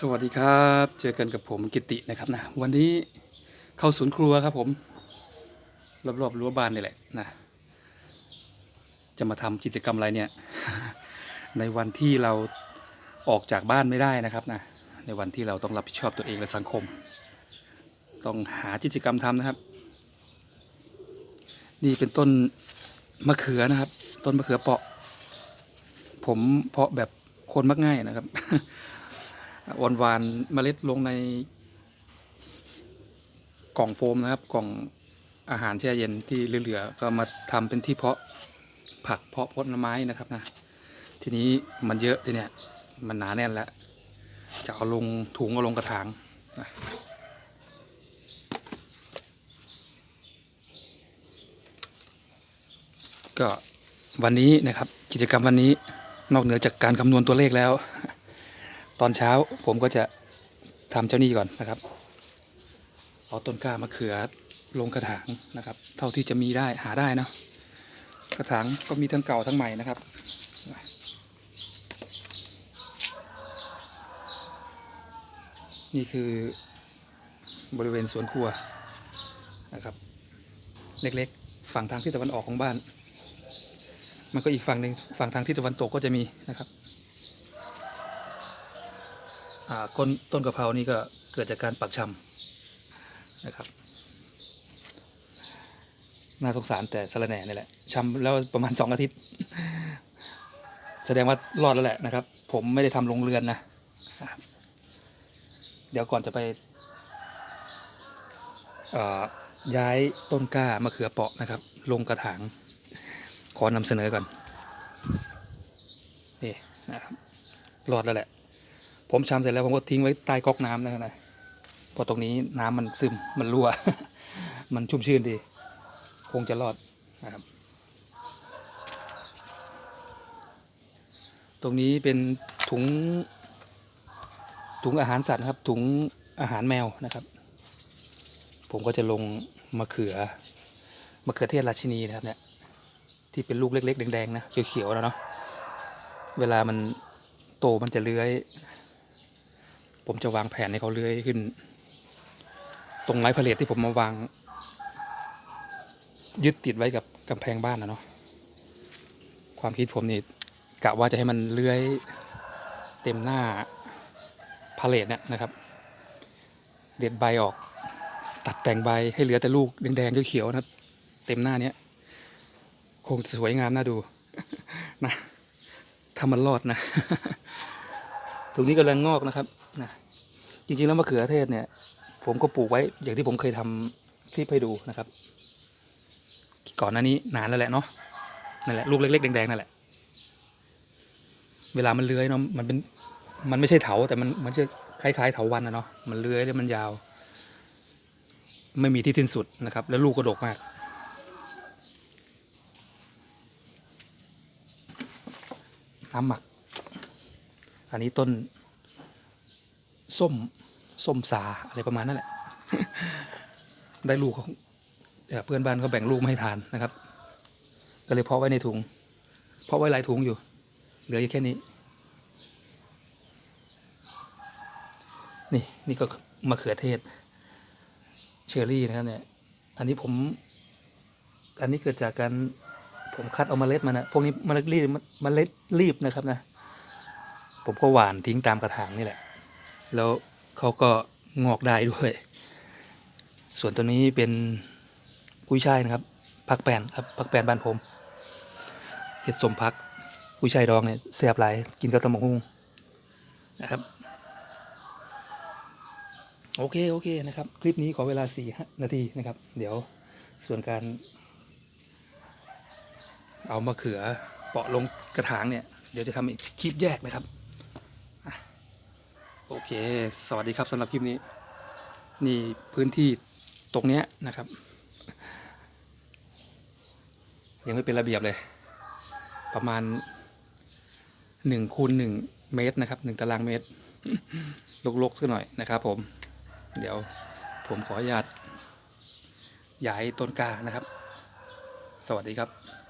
สวัสดีครับ เจอกันกับผมกิตินะครับนะวันนี้เข้าศูนย์ครัวครับผม รอบๆรั้วบ้านนี่แหละนะจะมาทำกิจกรรมอะไรเนี่ย ในวันที่เราออกจากบ้านไม่ได้นะครับนะในวันที่เราต้องรับผิดชอบตัวเองและสังคม ต้องหากิจกรรมทำนะครับ นี่เป็นต้นมะเขือนะครับ ต้นมะเขือเปาะ ผมเพาะแบบคนมักง่ายนะครับ วันวานเมล็ดลงในกล่องโฟมนะครับกล่องอาหารแช่เย็นที่เหลือๆก็มาทำเป็นที่เพาะผักเพาะผลไม้นะครับนะ ทีนี้มันเยอะทีเนี้ยมันหนาแน่นแล้ว จะเอาลงถุงเอาลงกระถางก็วันนี้นะครับกิจกรรมวันนี้นอกเหนือจากการคำนวณตัวเลขแล้ว ตอนเช้าผมก็จะทำเจ้านี่ก่อนนะครับ เอาต้นกล้ามะเขือลงกระถางนะครับ เท่าที่จะมีได้หาได้นะกระถางก็มีทั้งเก่าทั้งใหม่นะครับนี่คือบริเวณสวนครัวนะครับ เล็กๆ ฝั่งทางทิศตะวันออกของบ้าน มันก็อีกฝั่งหนึ่งฝั่งทางทิศตะวันตกก็จะมีนะครับ ต้นต้นกะเพรานี่ก็เกิดจากการปักชำนะครับ น่าสงสารแต่สะระแหน่นี่แหละชำแล้วประมาณสองอาทิตย์ แสดงว่ารอดแล้วแหละนะครับ ผมไม่ได้ทำโรงเรือนนะ เดี๋ยวก่อนจะไปย้ายต้นกล้ามะเขือเปาะนะครับ ลงกระถาง ขอนำเสนอก่อนนี่นะครับรอดแล้วแหละ ผมชำเสร็จแล้วผมก็ทิ้งไว้ใต้ก๊อกน้ำนะครับนะเพราะตรงนี้น้ำมันซึมมันรั่ว มันชุ่มชื่นดี คงจะรอดนะครับ ตรงนี้เป็นถุงถุงอาหารสัตว์นะครับ ถุงอาหารแมวนะครับ ผมก็จะลงมะเขือมะเขือเทศราชินีนะครับเนี่ยที่เป็นลูกเล็กๆแดงๆนะเขียวๆแล้วเนาะเวลามันโตมันจะเลื้อย ผมจะวางแผนให้เขาเลื้อยขึ้น ตรงไม้พาเลทที่ผมมาวาง ยึดติดไว้กับกำแพงบ้านนะเนาะความคิดผมนี่กะว่าจะให้มันเลื้อยเต็มหน้าพาเลทเนี่ยนะครับ เด็ดใบออกตัดแต่งใบให้เหลือแต่ลูกแดงๆเขียวๆนะครับ เต็มหน้าเนี้ยคงสวยงามน่าดูนะถ้ามันรอดนะตรงนี้กำลังงอกนะครับ จริงๆแล้วมะเขือเทศเนี่ย ผมก็ปลูกไว้อย่างที่ผมเคยทำคลิปให้ดูนะครับ ก่อนหน้านี้นานแล้วแหละเนาะนั่นแหละลูกเล็กๆแดงๆนั่นแหละ เวลามันเลื้อยเนาะมันเป็นมันไม่ใช่เถาแต่มันมันจะคล้ายๆเถาวันนะเนาะมันเลื้อยแล้วมันยาว ไม่มีที่สิ้นสุดนะครับ แล้วลูกก็ดกมาก น้ำหมัก อันนี้ต้นส้ม ส้มสาอะไรประมาณนั่นแหละ ได้ลูกเขาเอ่อเพื่อนบ้านเขาแบ่งลูกมาให้ทานนะครับ ก็เลยเพาะไว้ในถุง เพาะไว้หลายถุงอยู่ เหลืออยู่แค่นี้ นี่นี่ก็มะเขือเทศ เชอร์รี่นะครับเนี่ย อันนี้ผม อันนี้เกิดจากการผมคัดเอาเมล็ดมันนะพวกนี้เมล็ดรีบเมล็ดรีบนะครับนะ ผมก็หว่านทิ้งตามกระถางนี่แหละ แล้ว เขาก็งอกได้ด้วย ส่วนตัวนี้เป็นกุ้ยช่ายนะครับผักแปนครับผักแปนบ้านผมเห็ดสมพักกุ้ยช่ายดองเนี่ยแซ่บหลายกินกับตำบักหุ่งนะครับ โอเคโอเคนะครับ คลิปนี้ขอเวลาสี่นาทีนะครับ เดี๋ยวส่วนการ เอามะเขือเปาะลงกระถางเนี่ย เดี๋ยวจะทำอีกคลิปแยกนะครับ โอเค สวัสดีครับสำหรับคลิปนี้ นี่พื้นที่ตรงเนี้ยนะครับ ยังไม่เป็นระเบียบเลย ประมาณหนึ่งคูณหนึ่งเมตรนะครับหนึ่งตารางเมตรลกๆสักหน่อยนะครับ ผม เดี๋ยวผมขออนุญาตย้ายต้นกานะครับ สวัสดีครับ